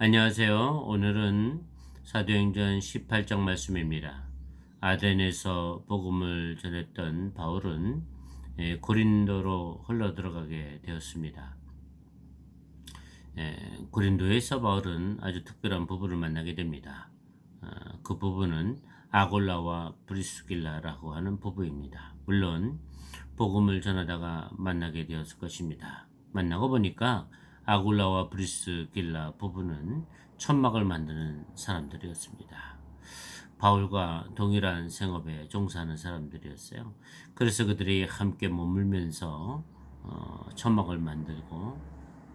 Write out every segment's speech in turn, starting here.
안녕하세요. 오늘은 사도행전 18장 말씀입니다. 아덴에서 복음을 전했던 바울은 예, 고린도로 흘러 들어가게 되었습니다. 예, 고린도에서 바울은 아주 특별한 부부를 만나게 됩니다. 어, 그 부부는 아골라와 브리스길라라고 하는 부부입니다. 물론 복음을 전하다가 만나게 되었을 것입니다. 만나고 보니까 아굴라와 브리스길라 부부는 천막을 만드는 사람들이었습니다. 바울과 동일한 생업에 종사하는 사람들이었어요. 그래서 그들이 함께 머물면서 어, 천막을 만들고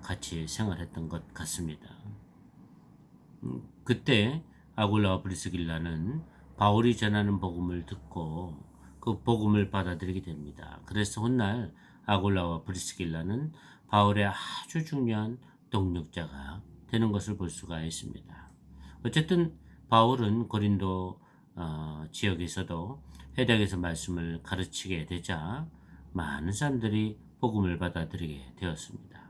같이 생활했던 것 같습니다. 음, 그때 아굴라와 브리스길라는 바울이 전하는 복음을 듣고 그 복음을 받아들이게 됩니다. 그래서 훗날 아굴라와 브리스길라는 바울의 아주 중요한 동력자가 되는 것을 볼 수가 있습니다. 어쨌든 바울은 고린도 어, 지역에서도 회당에서 말씀을 가르치게 되자 많은 사람들이 복음을 받아들이게 되었습니다.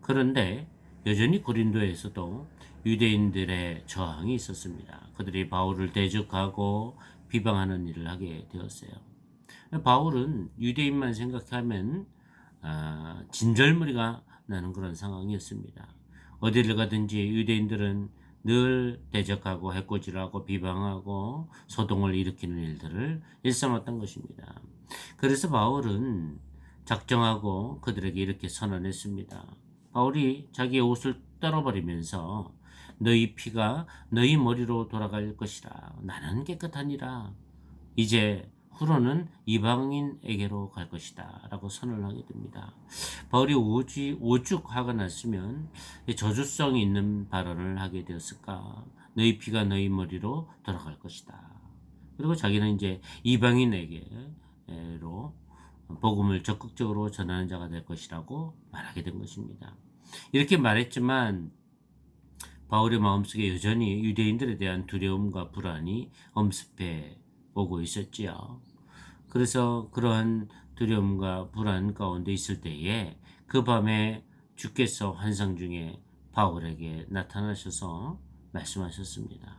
그런데 여전히 고린도에서도 유대인들의 저항이 있었습니다. 그들이 바울을 대적하고 비방하는 일을 하게 되었어요. 바울은 유대인만 생각하면 아, 진절머리가 나는 그런 상황이었습니다. 어디를 가든지 유대인들은 늘 대적하고 해코지하고 비방하고 소동을 일으키는 일들을 일삼았던 것입니다. 그래서 바울은 작정하고 그들에게 이렇게 선언했습니다. 바울이 자기의 옷을 떨어버리면서 너희 피가 너희 머리로 돌아갈 것이라 나는 깨끗하니라 이제 후로는 이방인에게로 갈 것이다. 라고 선언을 하게 됩니다. 바울이 오지, 오죽 화가 났으면 저주성이 있는 발언을 하게 되었을까? 너희 피가 너희 머리로 돌아갈 것이다. 그리고 자기는 이제 이방인에게로 복음을 적극적으로 전하는 자가 될 것이라고 말하게 된 것입니다. 이렇게 말했지만 바울의 마음속에 여전히 유대인들에 대한 두려움과 불안이 엄습해 오고 있었지요. 그래서 그러한 두려움과 불안 가운데 있을 때에 그 밤에 주께서 환상 중에 바울에게 나타나셔서 말씀하셨습니다.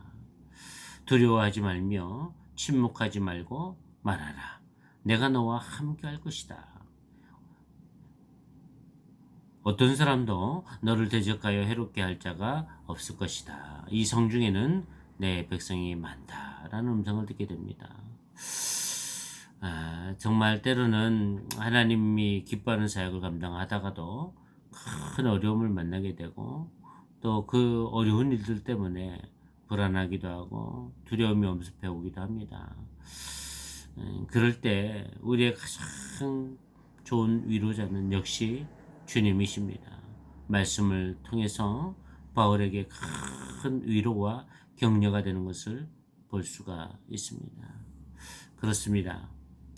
두려워하지 말며 침묵하지 말고 말하라. 내가 너와 함께 할 것이다. 어떤 사람도 너를 대적하여 해롭게 할 자가 없을 것이다. 이 성중에는 내 백성이 많다라는 음성을 듣게 됩니다. 아, 정말 때로는 하나님이 기뻐하는 사역을 감당하다가도 큰 어려움을 만나게 되고 또 그 어려운 일들 때문에 불안하기도 하고 두려움이 엄습해 오기도 합니다. 음, 그럴 때 우리의 가장 좋은 위로자는 역시 주님이십니다. 말씀을 통해서 바울에게 큰 위로와 격려가 되는 것을 볼 수가 있습니다. 그렇습니다.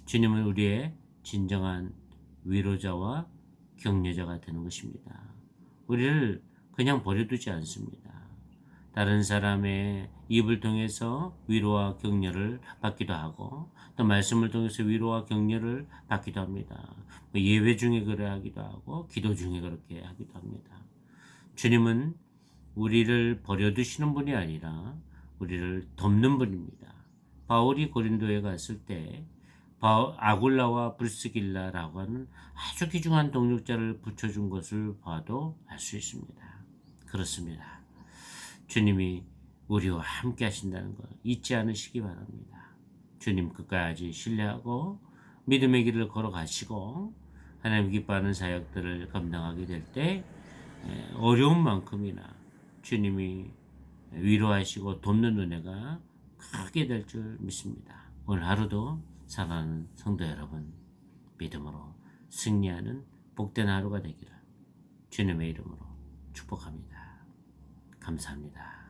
주님은 우리의 진정한 위로자와 격려자가 되는 것입니다. 우리를 그냥 버려두지 않습니다. 다른 사람의 입을 통해서 위로와 격려를 받기도 하고 또 말씀을 통해서 위로와 격려를 받기도 합니다. 뭐 예배 중에 그래 하기도 하고 기도 중에 그렇게 하기도 합니다. 주님은 우리를 버려두시는 분이 아니라 우리를 돕는 분입니다. 바울이 고린도에 갔을 때 아굴라와 브리스길라라고 하는 아주 귀중한 동력자를 붙여준 것을 봐도 알 수 있습니다. 그렇습니다. 주님이 우리와 함께 하신다는 것 잊지 않으시기 바랍니다. 주님 끝까지 신뢰하고 믿음의 길을 걸어가시고 하나님 기뻐하는 사역들을 감당하게 될 때 어려운 만큼이나 주님이 위로하시고 돕는 은혜가 크게 될 줄 믿습니다. 오늘 하루도 사랑하는 성도 여러분, 믿음으로 승리하는 복된 하루가 되기를 주님의 이름으로 축복합니다. 감사합니다.